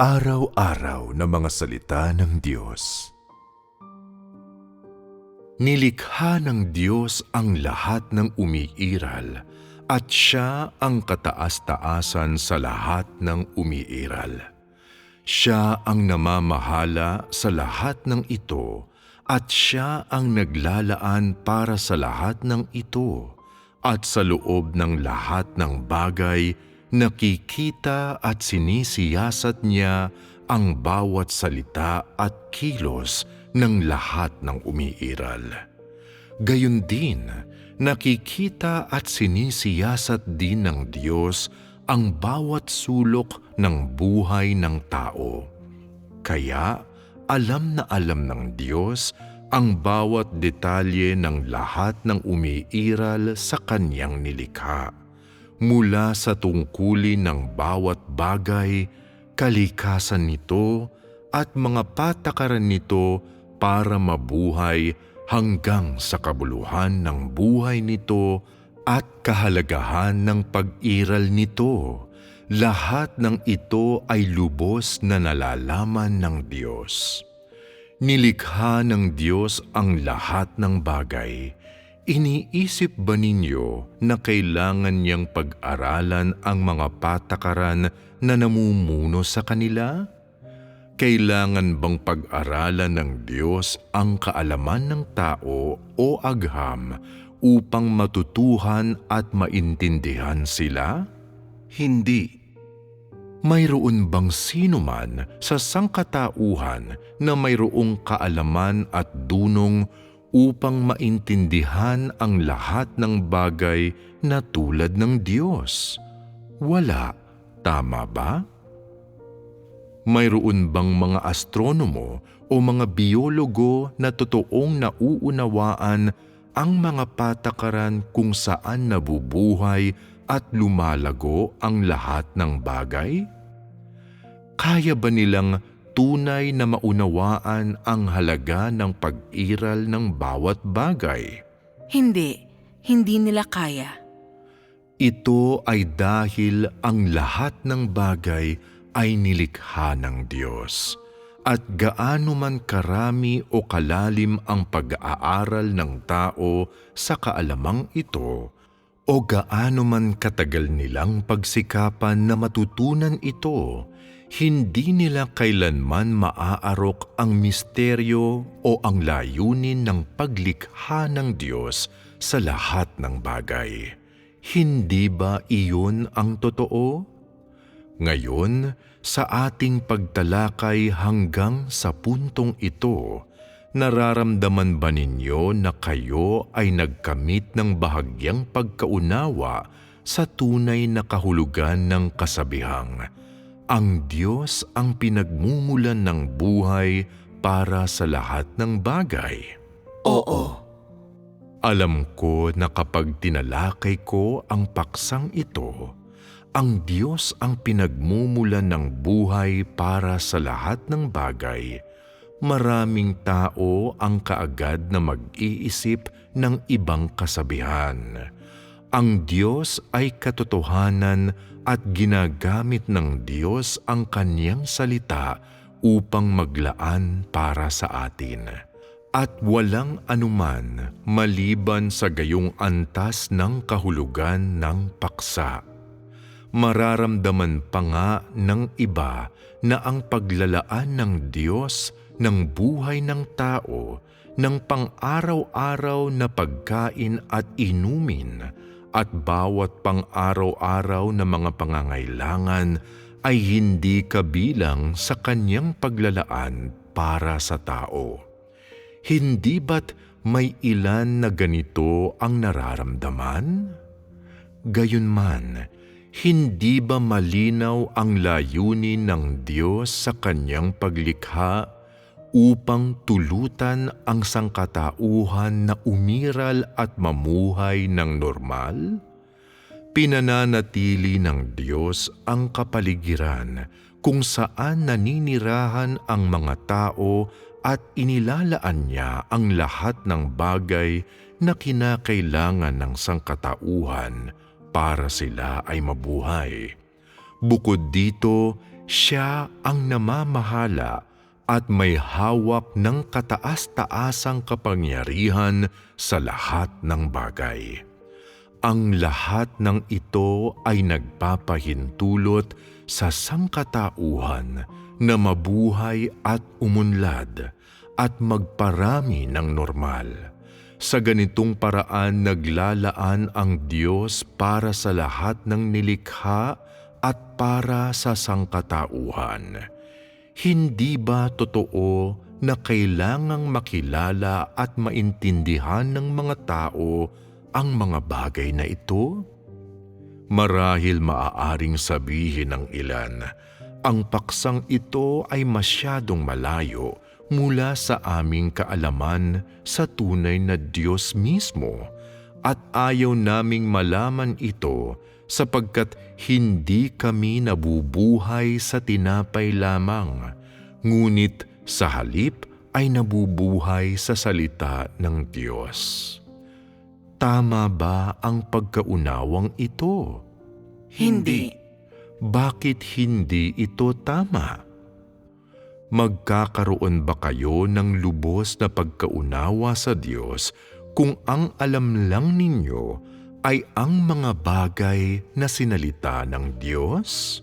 Araw-araw na mga salita ng Diyos. Nilikha ng Diyos ang lahat ng umiiral at siya ang kataas-taasan sa lahat ng umiiral. Siya ang namamahala sa lahat ng ito at siya ang naglalaan para sa lahat ng ito at sa loob ng lahat ng bagay nakikita at sinisiyasat niya ang bawat salita at kilos ng lahat ng umiiral. Gayun din, nakikita at sinisiyasat din ng Diyos ang bawat sulok ng buhay ng tao. Kaya alam na alam ng Diyos ang bawat detalye ng lahat ng umiiral sa kanyang nilikha mula sa tungkulin ng bawat bagay, kalikasan nito at mga patakaran nito para mabuhay hanggang sa kabuluhan ng buhay nito at kahalagahan ng pag-iral nito. Lahat ng ito ay lubos na nalalaman ng Diyos. Nilikha ng Diyos ang lahat ng bagay Iniisip ba ninyo na kailangan niyang pag-aralan ang mga patakaran na namumuno sa kanila? Kailangan bang pag-aralan ng Diyos ang kaalaman ng tao o agham upang matutuhan at maintindihan sila? Hindi. Mayroon bang sino man sa sangkatauhan na mayroong kaalaman at dunong upang maintindihan ang lahat ng bagay na tulad ng Diyos. Wala, tama ba? Mayroon bang mga astronomo o mga biologo na totoong nauunawaan ang mga patakaran kung saan nabubuhay at lumalago ang lahat ng bagay? Kaya ba nilang tunay na maunawaan ang halaga ng pag-iral ng bawat bagay. Hindi, hindi nila kaya. Ito ay dahil ang lahat ng bagay ay nilikha ng Diyos. At gaano man karami o kalalim ang pag-aaral ng tao sa kaalamang ito, o gaano man katagal nilang pagsikapan na matutunan ito, hindi nila kailanman maaarok ang misteryo o ang layunin ng paglikha ng Diyos sa lahat ng bagay. Hindi ba iyon ang totoo? Ngayon, sa ating pagtalakay hanggang sa puntong ito, nararamdaman ba ninyo na kayo ay nagkamit ng bahagyang pagkaunawa sa tunay na kahulugan ng kasabihang ang Diyos ang pinagmumulan ng buhay para sa lahat ng bagay. Oo. Alam ko na kapag tinalakay ko ang paksang ito, ang Diyos ang pinagmumulan ng buhay para sa lahat ng bagay. Maraming tao ang kaagad na mag-iisip ng ibang kasabihan. Ang Diyos ay katotohanan at ginagamit ng Diyos ang kanyang salita upang maglaan para sa atin. At walang anuman maliban sa gayong antas ng kahulugan ng paksa. Mararamdaman pa nga ng iba na ang paglalaan ng Diyos ng buhay ng tao ng pang-araw-araw na pagkain at inumin at bawat pang-araw-araw na mga pangangailangan ay hindi kabilang sa kanyang paglalaan para sa tao. Hindi ba't may ilan na ganito ang nararamdaman? Gayunman, hindi ba malinaw ang layunin ng Diyos sa kanyang paglikha upang tulutan ang sangkatauhan na umiral at mamuhay ng normal? Pinananatili ng Diyos ang kapaligiran kung saan naninirahan ang mga tao at inilalaan niya ang lahat ng bagay na kinakailangan ng sangkatauhan para sila ay mabuhay. Bukod dito, Siya ang namamahala at may hawak ng kataas-taasang kapangyarihan sa lahat ng bagay. Ang lahat ng ito ay nagpapahintulot sa sangkatauhan na mabuhay at umunlad at magparami ng normal. Sa ganitong paraan naglalaan ang Diyos para sa lahat ng nilikha at para sa sangkatauhan. Hindi ba totoo na kailangang makilala at maintindihan ng mga tao ang mga bagay na ito? Marahil maaaring sabihin ng ilan, ang paksang ito ay masyadong malayo mula sa aming kaalaman sa tunay na Diyos mismo at ayaw naming malaman ito sapagkat hindi kami nabubuhay sa tinapay lamang, ngunit sa halip ay nabubuhay sa salita ng Diyos. Tama ba ang pagkaunawang ito? Hindi. Bakit hindi ito tama? Magkakaroon ba kayo ng lubos na pagkaunawa sa Diyos kung ang alam lang ninyo ay ang mga bagay na sinalita ng Diyos?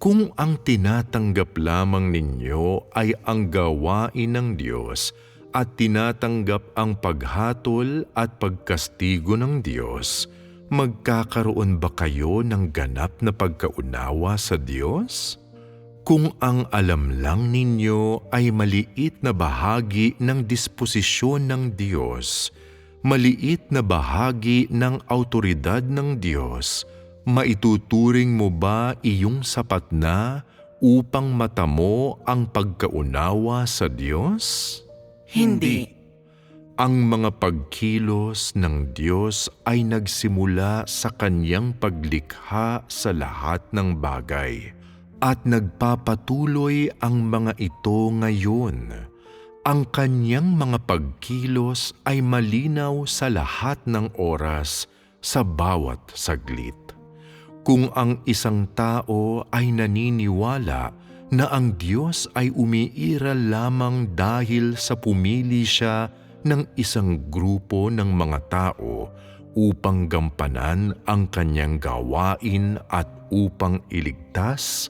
Kung ang tinatanggap lamang ninyo ay ang gawain ng Diyos at tinatanggap ang paghatol at pagkastigo ng Diyos, magkakaroon ba kayo ng ganap na pagkaunawa sa Diyos? Kung ang alam lang ninyo ay maliit na bahagi ng disposisyon ng Diyos, maliit na bahagi ng autoridad ng Diyos, maituturing mo ba iyong sapat na upang matamo ang pagkaunawa sa Diyos? Hindi. Ang mga pagkilos ng Diyos ay nagsimula sa Kanyang paglikha sa lahat ng bagay at nagpapatuloy ang mga ito ngayon. Ang Kanyang mga pagkilos ay malinaw sa lahat ng oras sa bawat saglit. Kung ang isang tao ay naniniwala na ang Diyos ay umiiral lamang dahil sa pumili siya ng isang grupo ng mga tao upang gampanan ang kanyang gawain at upang iligtas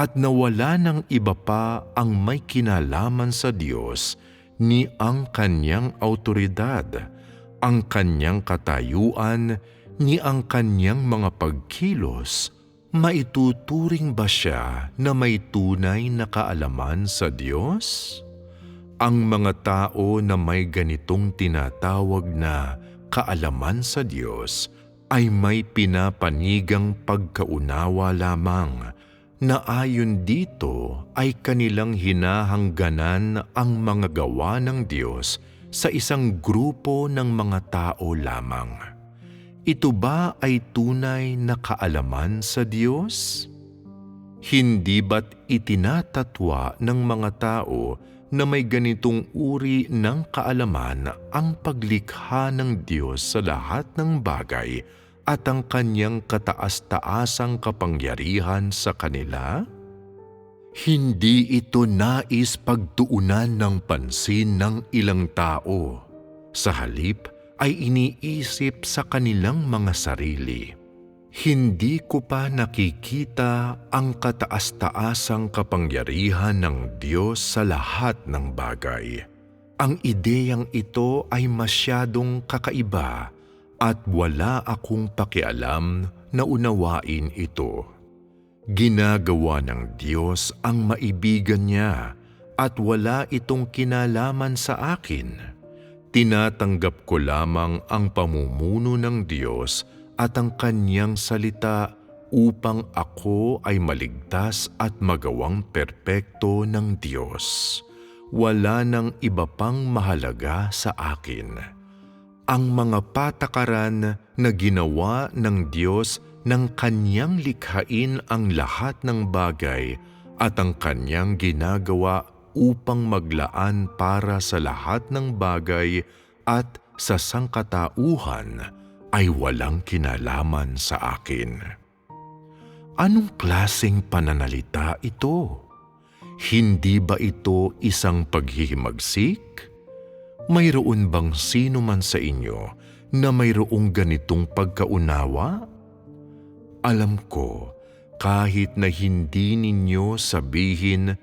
at nawala ng iba pa ang may kinalaman sa Diyos ni ang kanyang autoridad, ang kanyang katayuan, ni ang kanyang mga pagkilos, maituturing ba siya na may tunay na kaalaman sa Diyos? Ang mga tao na may ganitong tinatawag na kaalaman sa Diyos ay may pinapanigang pagkaunawa lamang na ayon dito ay kanilang hinahangganan ang mga gawa ng Diyos sa isang grupo ng mga tao lamang. Ito ba ay tunay na kaalaman sa Diyos? Hindi ba't itinatatwa ng mga tao na may ganitong uri ng kaalaman ang paglikha ng Diyos sa lahat ng bagay at ang kanyang kataas-taasang kapangyarihan sa kanila? Hindi ito nais pagtuunan ng pansin ng ilang tao. Sa halip ay iniisip sa kanilang mga sarili. Hindi ko pa nakikita ang kataas-taasang kapangyarihan ng Diyos sa lahat ng bagay. Ang ideyang ito ay masyadong kakaiba at wala akong pakialam na unawain ito. Ginagawa ng Diyos ang maibigan niya at wala itong kinalaman sa akin. Tinatanggap ko lamang ang pamumuno ng Diyos at ang kanyang salita upang ako ay maligtas at magawang perpekto ng Diyos. Wala nang iba pang mahalaga sa akin ang mga patakaran na ginawa ng Diyos ng kanyang likhain ang lahat ng bagay at ang kanyang ginagawa upang maglaan para sa lahat ng bagay at sa sangkatauhan ay walang kinalaman sa akin. Anong klaseng pananalita ito? Hindi ba ito isang paghihimagsik? Mayroon bang sino man sa inyo na mayroong ganitong pagkaunawa? Alam ko, kahit na hindi ninyo sabihin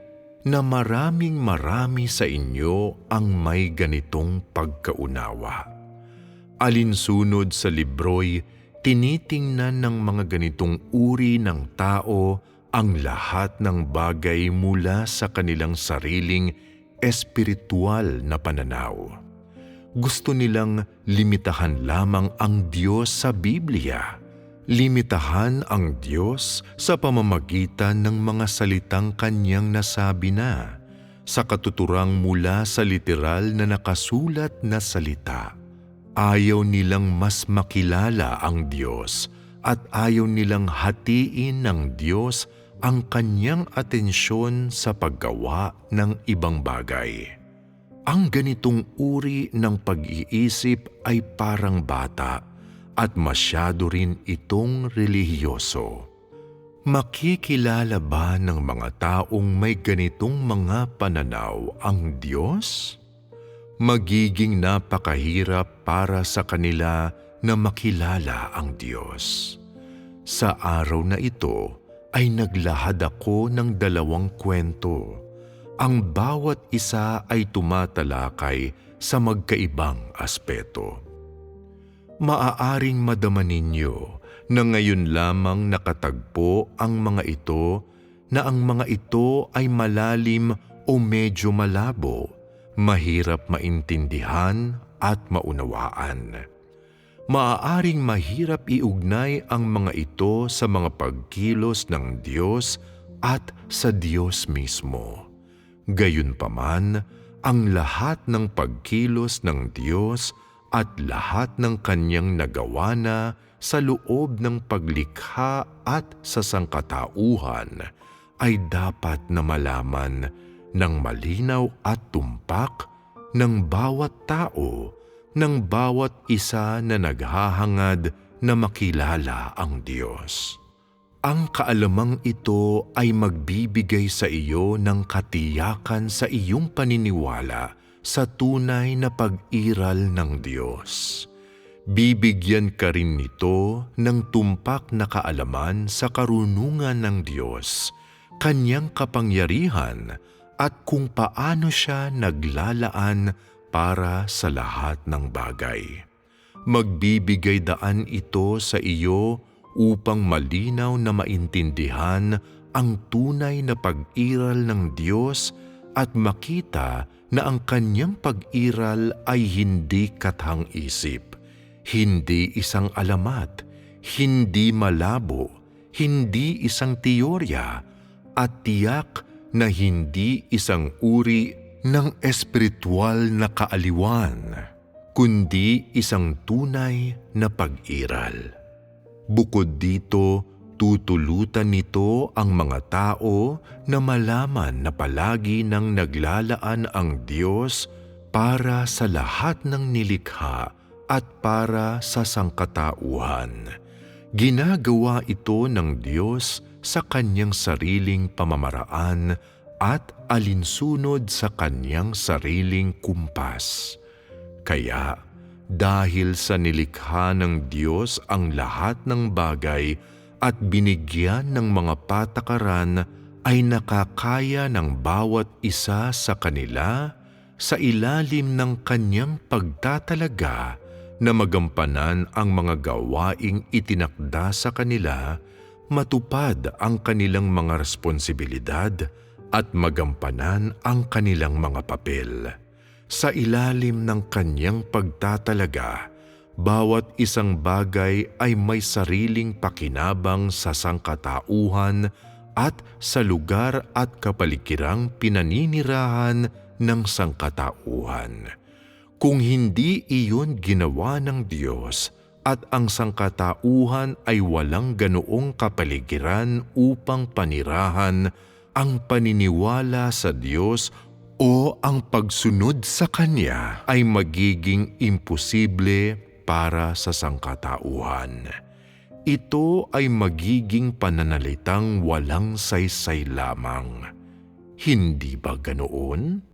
na maraming marami sa inyo ang may ganitong pagkaunawa. Alinsunod sa libro'y tinitingnan ng mga ganitong uri ng tao ang lahat ng bagay mula sa kanilang sariling espiritual na pananaw. Gusto nilang limitahan lamang ang Diyos sa Biblia. Limitahan ang Diyos sa pamamagitan ng mga salitang kanyang nasabi na sa katuturang mula sa literal na nakasulat na salita. Ayaw nilang mas makilala ang Diyos at ayaw nilang hatiin ng Diyos ang kanyang atensyon sa paggawa ng ibang bagay. Ang ganitong uri ng pag-iisip ay parang bata at masyado rin itong relihiyoso. Makikilala ba ng mga taong may ganitong mga pananaw ang Diyos? Magiging napakahirap para sa kanila na makilala ang Diyos. Sa araw na ito ay naglahad ako ng dalawang kwento. Ang bawat isa ay tumatalakay sa magkaibang aspeto maaaring madama ninyo na ngayon lamang nakatagpo ang mga ito na ang mga ito ay malalim o medyo malabo, mahirap maintindihan at maunawaan. Maaaring mahirap iugnay ang mga ito sa mga pagkilos ng Diyos at sa Diyos mismo. Gayunpaman, ang lahat ng pagkilos ng Diyos at lahat ng kanyang nagawa na sa loob ng paglikha at sa sangkatauhan ay dapat na malaman ng malinaw at tumpak ng bawat tao, ng bawat isa na naghahangad na makilala ang Diyos. Ang kaalamang ito ay magbibigay sa iyo ng katiyakan sa iyong paniniwala sa tunay na pag-iral ng Diyos. Bibigyan ka rin nito ng tumpak na kaalaman sa karunungan ng Diyos, kanyang kapangyarihan at kung paano siya naglalaan para sa lahat ng bagay. Magbibigay daan ito sa iyo upang malinaw na maintindihan ang tunay na pag-iral ng Diyos at makita na ang kanyang pag-iral ay hindi kathang-isip, hindi isang alamat, hindi malabo, hindi isang teorya, at tiyak na hindi isang uri ng espiritual na kaaliwan, kundi isang tunay na pag-iral. Bukod dito, tutulutan nito ang mga tao na malaman na palagi nang naglalaan ang Diyos para sa lahat ng nilikha at para sa sangkatauhan. Ginagawa ito ng Diyos sa kanyang sariling pamamaraan at alinsunod sa kanyang sariling kumpas. Kaya, dahil sa nilikha ng Diyos ang lahat ng bagay at binigyan ng mga patakaran ay nakakaya ng bawat isa sa kanila sa ilalim ng kanyang pagtatalaga na magampanan ang mga gawaing itinakda sa kanila, matupad ang kanilang mga responsibilidad at magampanan ang kanilang mga papel. Sa ilalim ng kanyang pagtatalaga, bawat isang bagay ay may sariling pakinabang sa sangkatauhan at sa lugar at kapalikirang pinaninirahan ng sangkatauhan. Kung hindi iyon ginawa ng Diyos at ang sangkatauhan ay walang ganoong kapaligiran upang panirahan ang paniniwala sa Diyos o ang pagsunod sa Kanya ay magiging imposible para sa sangkatauhan. ito ay magiging pananalitang walang saysay lamang. Hindi ba ganoon?